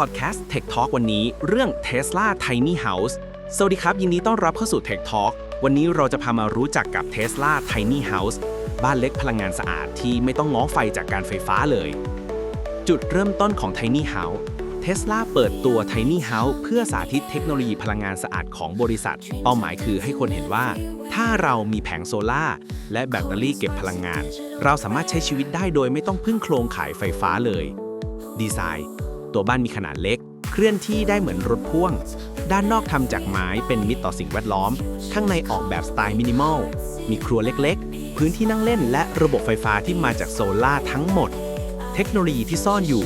Podcast Tech Talk วันนี้เรื่อง Tesla Tiny House สวัสดีครับ ยินดีต้อนรับเข้าสู่ Tech Talk วันนี้เราจะพามารู้จักกับ Tesla Tiny House บ้านเล็กพลังงานสะอาดที่ไม่ต้องง้อไฟจากการไฟฟ้าเลย จุดเริ่มต้นของ Tiny House Tesla เปิดตัว Tiny House เพื่อสาธิตเทคโนโลยีพลังงานสะอาดของบริษัท เป้าหมายคือให้คนเห็นว่า ถ้าเรามีแผงโซลา่าและแบตเตอรี่เก็บพลังงาน เราสามารถใช้ชีวิตได้โดยไม่ต้องพึ่งโครงข่ายไฟฟ้าเลย ดีไซน์ ตัวบ้านมีขนาดเล็ก เคลื่อนที่ได้เหมือนรถพ่วง ด้านนอกทำจากไม้เป็นมิตรต่อสิ่งแวดล้อม ข้างในออกแบบสไตล์มินิมอล มีครัวเล็กๆ พื้นที่นั่งเล่นและระบบไฟฟ้าที่มาจากโซลาร์ทั้งหมด เทคโนโลยีที่ซ่อนอยู่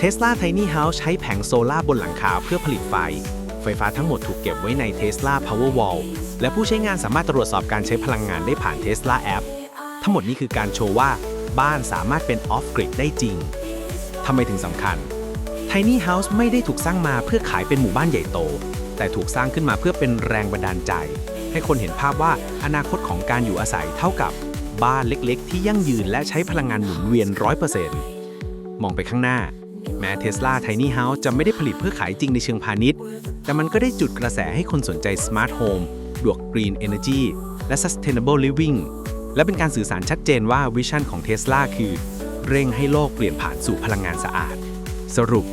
Tesla Tiny House ใช้แผงโซลาร์บนหลังคาเพื่อผลิตไฟ ไฟฟ้าทั้งหมดถูกเก็บไว้ใน Tesla Powerwall และผู้ใช้งานสามารถตรวจสอบการใช้พลังงานได้ผ่าน Tesla App ทั้งหมดนี้คือการโชว์ว่า บ้านสามารถเป็นออฟกริดได้จริงทำไมถึงสำคัญ Tiny House ไม่ได้ถูกสร้างมาเพื่อขายเป็นหมู่บ้านใหญ่โต แต่ถูกสร้างขึ้นมาเพื่อเป็นแรงบันดาลใจ ให้คนเห็นภาพว่าอนาคตของการอยู่อาศัยเท่ากับบ้านเล็กๆ ที่ยั่งยืนและใช้พลังงานหมุนเวียน 100%มองไปข้างหน้า แม้ Tesla Tiny House จะไม่ได้ผลิตเพื่อขายจริงในเชิงพาณิชย์ แต่มันก็ได้จุดกระแสให้คนสนใจ Smart Home ดวก Green Energy และ Sustainable Living และเป็นการสื่อสารชัดเจนว่าวิชั่นของ Tesla คือ เร่งให้โลกเปลี่ยนผ่านสู่พลังงานสะอาด สรุป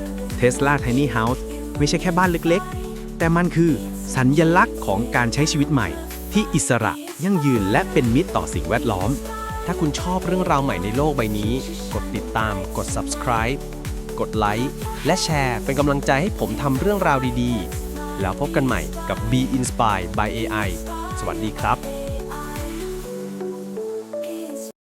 Tesla Tiny House ไม่ใช่แค่บ้านเล็กๆ แต่มันคือสัญญลักษณ์ของการใช้ชีวิตใหม่ ที่อิสระยั่งยืนและเป็นมิตรต่อสิ่งแวดล้อม ถ้าคุณชอบเรื่องราวใหม่ในโลกใบนี้ กดติดตาม กด subscribe กดไลค์และแชร์เป็นกำลังใจให้ผมทำเรื่องราวดีๆ แล้วพบกันใหม่กับ Be Inspired by AI สวัสดีครับ